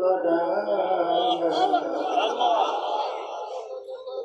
বানায়া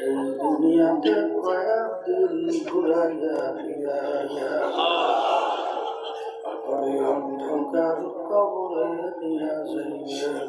এই দুনিয়াতে কয়েকদিন ঘুরাইয়া ফিরাইয়া অন্ধকার কবরে নিয়া যাইবেন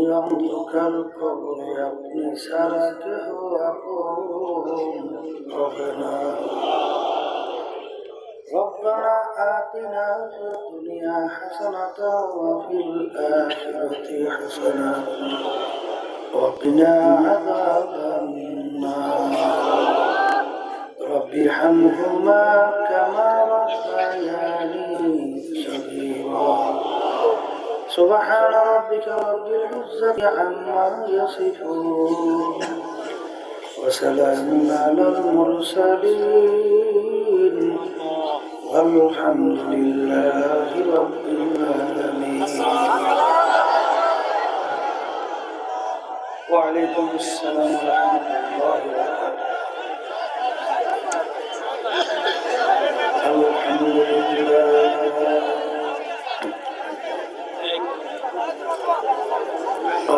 يعمرك القبر يبني سرته وقوم ربنا ربنا آتنا في الدنيا حسنة وفي الآخرة حسنة وقنا عذاب النار. رب ارحمهما كما ربياني صغيرا. سبحان ربك رب العزة عما يصفون. وسلام على المرسلين. والحمد لله رب العالمين. وعليكم السلام ورحمة الله وبركاته.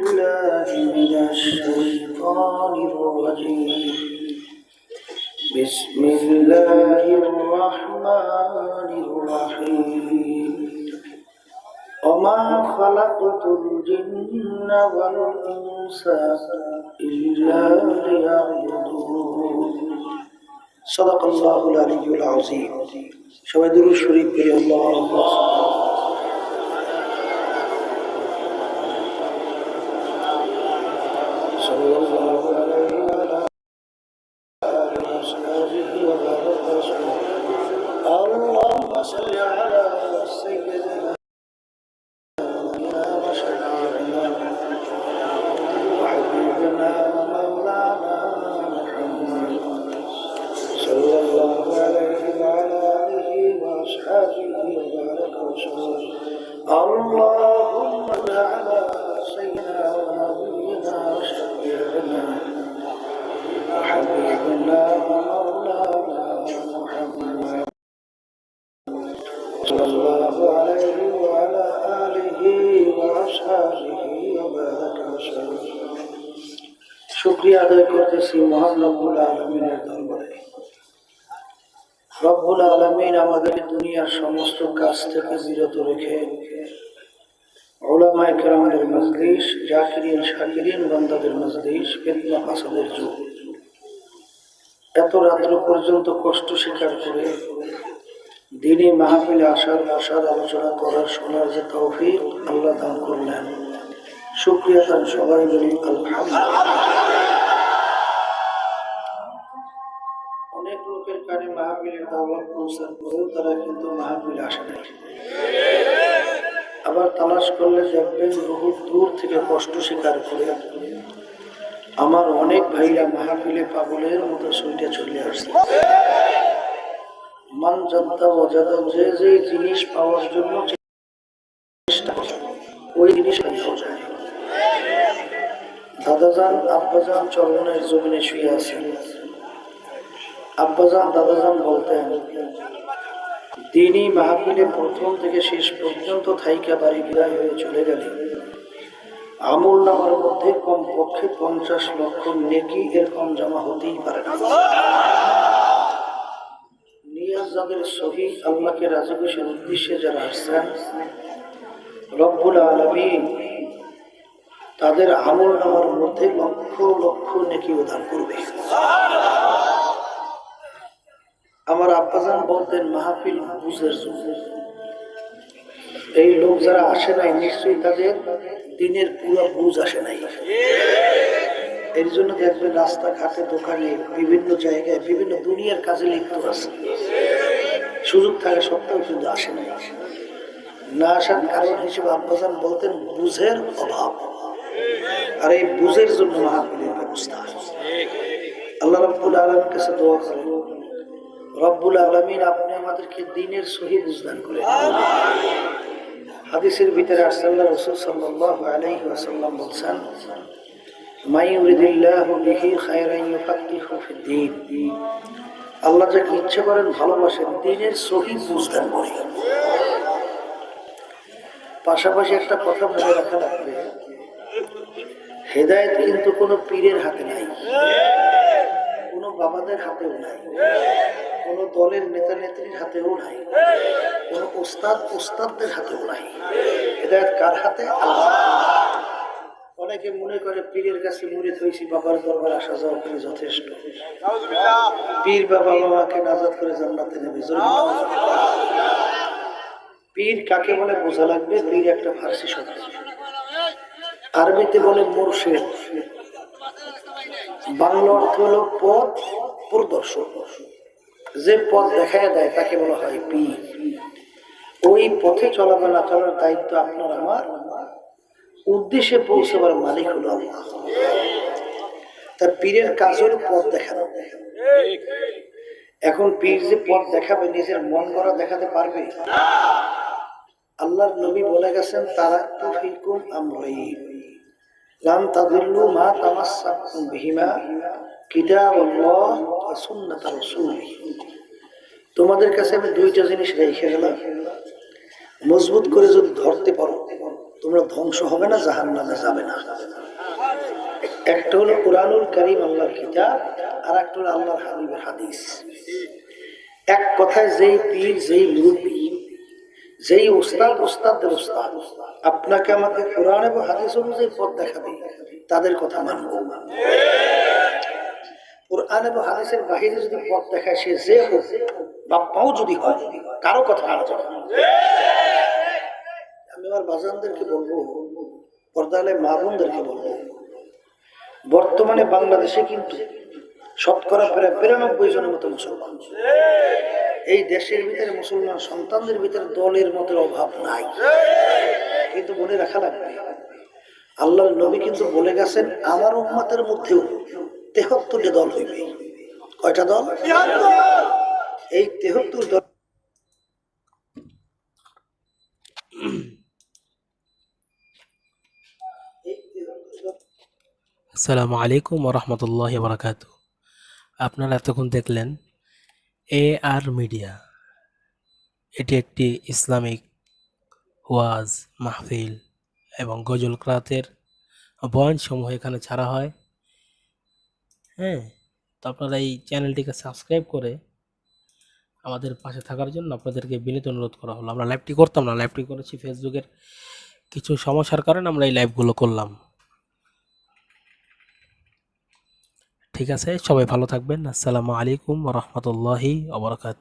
بالله من الشيطان الرجيم. بسم الله الرحمن الرحيم. وما خلقت الجن والإنس إلا ليعبدون. صدق الله العلي العظيم. شهد الشريف بي الله শুক্রিয়া আদায় করতেছি মহান রব্বুল আলমিনের দরবারে। রব্বুল আলমিন আমাদের দুনিয়ার সমস্ত কাজ থেকে বিরত রেখে ওলামায় কেরামদের মজলিস, জাকিরিন, শাকিরিন, বন্দাদের মজলিস, ফেতনা ফাসাদের যুগ। এত রাত্র পর্যন্ত কষ্ট স্বীকার করে দিনই মাহফিলে আসার আসার, আলোচনা করার, শোনার যে তৌফিক আল্লাহ দান করলেন। অনেক লোকের কানে দাওয়াত পৌঁছার পরেও তারা কিন্তু আসে আবার তালাশ করলে দেখবেন বহু দূর থেকে কষ্ট স্বীকার করে আমার অনেক ভাইরা মাহফিলে পাগলের মতো সুইটে চলে আসছে মান জানতা যে যে জিনিস পাওয়ার জন্য দাদাজান আব্বাজান চরমনের জমিনে শুয়ে আছেন আব্বাজান, দাদাজান বলতেন, দিনই মাহফিলে প্রথম থেকে শেষ পর্যন্ত থাইকা বাড়ি বিদায় হয়ে চলে গেলে, আমল নামার মধ্যে কমপক্ষে পঞ্চাশ লক্ষ নেকি এরকম জমা হতেই পারে না। নিয়াজ যাদের সহি আল্লাহকে রাজি উদ্দেশ্যে যারা আসছেন, রব্বুল আলমিন তাদের আমল নামার মধ্যে লক্ষ লক্ষ নেকি দান করবে। আমার আব্বাজান বলতেন, মাহফিল বুঝের এই লোক যারা আসে নাই, নিশ্চয়ই তাদের দিনের পুরো বুঝ আসে নাই। এর জন্য দেখবেন রাস্তাঘাটে, দোকানে, বিভিন্ন জায়গায়, বিভিন্ন দুনিয়ার কাজে লিপ্ত আছে। সুযোগ থাকা সত্ত্বেও কিন্তু আসে নাই। না আসার কারণ হিসেবে আব্বাজান বলতেন, বুঝের অভাব। আর এই বুঝের জন্য মাহফিলের ব্যবস্থা আল্লাহ রব্বুল আলমের কাছে দোয়া করেন, রব্বুল আলমিন, আপনি আমাদেরকে দিনের সহি বুঝদান করে হাদিসের ভিতরে আসাল্লাহ রসুল সাল্লাহ আলাইহি ওয়াসাল্লাম বলছেন আল্লাহ যাকে ইচ্ছে করেন ভালোবাসেন, দিনের সহি বুঝদান করে পাশাপাশি একটা কথা মনে রাখা লাগবে হেদায়েত কিন্তু কোনো পীরের হাতে নাই। কোনো বাবাদের হাতেও নাই। কোনো দলের নেতা নেত্রীর হাতেও নাই। কোনো ওস্তাদ ওস্তাদদের হাতেও নাই। হেদায়েত কার হাতে? অনেকে মনে করে পীরের কাছে মুড়ে হয়েছি বাবার দরবার আসা যাওয়া করে যথেষ্ট। পীর বাবা বাবাকে নাজাদ করে জান্নাতে নেবে পীর কাকে বলে বোঝা লাগবে? পীর একটা ফার্সি শব্দ। আরবিতে বলে মুর্শিদ। বাংলা অর্থ হলো পথ প্রদর্শক। যে পথ দেখায় দেয়, তাকে বলা হয় পীর। ওই পথে চলাফেরা চলার দায়িত্ব আপনার, আমার। উদ্দেশ্যে পৌঁছাবার মালিক হলো আল্লাহ। তার পীরের কাজ হলো পথ দেখানো। এখন পীর যে পথ দেখাবে, নিজের মন করা দেখাতে পারবে? আল্লাহর নবী বলে গেছেন, তারা তো ফিকুম আমরাইন। তোমাদের কাছে আমি দুইটা জিনিস রেখে গেলাম। মজবুত করে যদি ধরতে পারো, তোমরা ধ্বংস হবে না, জাহান্নামে যাবে না। একটা হলো কোরআনুল করিম আল্লাহর কিতাব আর একটা হলো আল্লাহর হাবিবের হাদিস। এক কথায় যেই পীর, যেই মুরব্বী যেই উস্তাদ ওস্তাদের ওস্তাদ আপনাকে আমাকে কোরআন এবং হাদিস অনুযায়ী পথ দেখাবে তাদের কথা মানব কোরআন এবং হাদিসের বাহিরে যদি পথ দেখায় সে যে হোক বাপ্পাও যদি হয়, কারও কথা আনা যাবে না। আমি আমার বাজানদেরকে বলব, পর্দালে মা বোনদেরকে বলব, বর্তমানে বাংলাদেশে কিন্তু শতকরা প্রায় বিরানব্বই জনের মতো মুসলমান এই দেশের ভিতরে মুসলমান সন্তানদের ভিতরে দলের মতো অভাব নাই। কিন্তু মনে রাখা লাগবে, আল্লাহর নবী কিন্তু বলে গেছেন, আমার উম্মাতের মধ্যেও তেহত্তরটা দল হইবে। কয়টা দল? এই তেহত্তর দল আসসালামু আলাইকুম ওরহমতুল্লাহ বারাকাতু আপনারা এতক্ষণ দেখলেন এ আর মিডিয়া এটি একটি ইসলামিক ওয়াজ, মাহফিল এবং গজল ক্রাতের বয়ানসমূহ এখানে ছাড়া হয়। হ্যাঁ তো আপনারা এই চ্যানেলটিকে সাবস্ক্রাইব করে আমাদের পাশে থাকার জন্য আপনাদেরকে বিনীত অনুরোধ করা হলো। আমরা লাইভটি করতাম না লাইভটি করেছি ফেসবুকের কিছু সমস্যার কারণে আমরা এই লাইভগুলো করলাম। ঠিক আছে? সবাই ভালো থাকবেন। আসসালামু আলাইকুম রহমতুল্লাহি আবরকাত